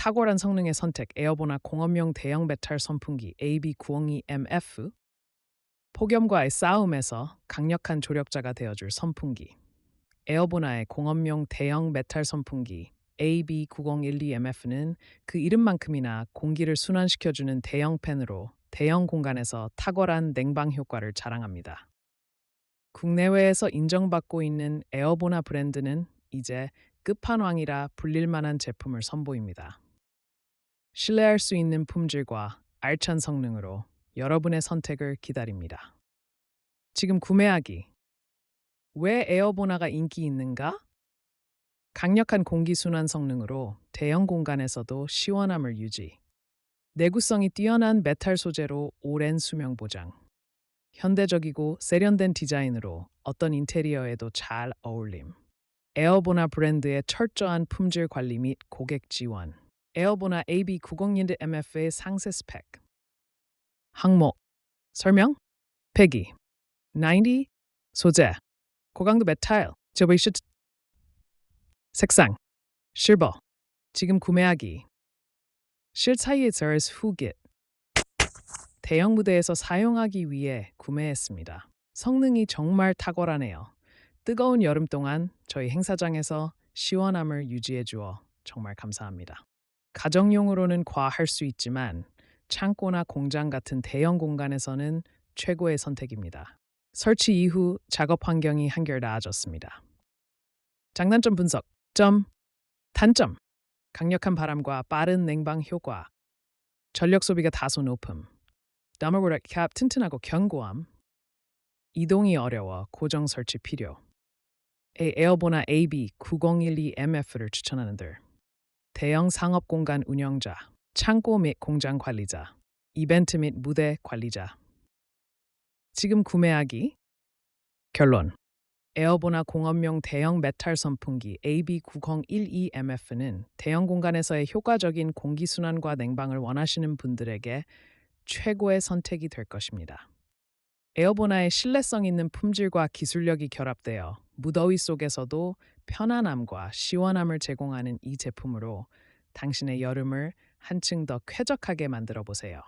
탁월한 성능의 선택 에어보나 공업용 대형 메탈 선풍기 AB902MF 폭염과의 싸움에서 강력한 조력자가 되어줄 선풍기 에어보나의 공업용 대형 메탈 선풍기 AB9012MF는 그 이름만큼이나 공기를 순환시켜주는 대형 팬으로 대형 공간에서 탁월한 냉방 효과를 자랑합니다. 국내외에서 인정받고 있는 에어보나 브랜드는 이제 끝판왕이라 불릴 만한 제품을 선보입니다. 신뢰할 수 있는 품질과 알찬 성능으로 여러분의 선택을 기다립니다. 지금 구매하기. 왜 에어보나가 인기 있는가? 강력한 공기순환 성능으로 대형 공간에서도 시원함을 유지. 내구성이 뛰어난 메탈 소재로 오랜 수명 보장. 현대적이고 세련된 디자인으로 어떤 인테리어에도 잘 어울림. 에어보나 브랜드의 철저한 품질 관리 및 고객 지원. 에어보나 AB901MF의 상세 스펙. 항목. 설명. 배기. 90 소재. 고강도 메탈. 저베이시 색상. 실버. 지금 구매하기. 실 사이에 저스 후깃. 대형 무대에서 사용하기 위해 구매했습니다. 성능이 정말 탁월하네요. 뜨거운 여름 동안 저희 행사장에서 시원함을 유지해 주어 정말 감사합니다. 가정용으로는 과할 수 있지만 창고나 공장 같은 대형 공간에서는 최고의 선택입니다. 설치 이후 작업 환경이 한결 나아졌습니다. 장단점 분석. 점. 단점. 강력한 바람과 빠른 냉방 효과. 전력 소비가 다소 높음. 나무보다 캡 튼튼하고 견고함. 이동이 어려워 고정 설치 필요. 에 에어보나 AB9012MF를 추천하는들. 대형 상업 공간 운영자, 창고 및 공장 관리자, 이벤트 및 무대 관리자. 지금 구매하기. 결론. 에어보나 공업용 대형 메탈 선풍기 AB9012MF는 대형 공간에서의 효과적인 공기순환과 냉방을 원하시는 분들에게 최고의 선택이 될 것입니다. 에어보나의 신뢰성 있는 품질과 기술력이 결합되어 무더위 속에서도 편안함과 시원함을 제공하는 이 제품으로 당신의 여름을 한층 더 쾌적하게 만들어 보세요.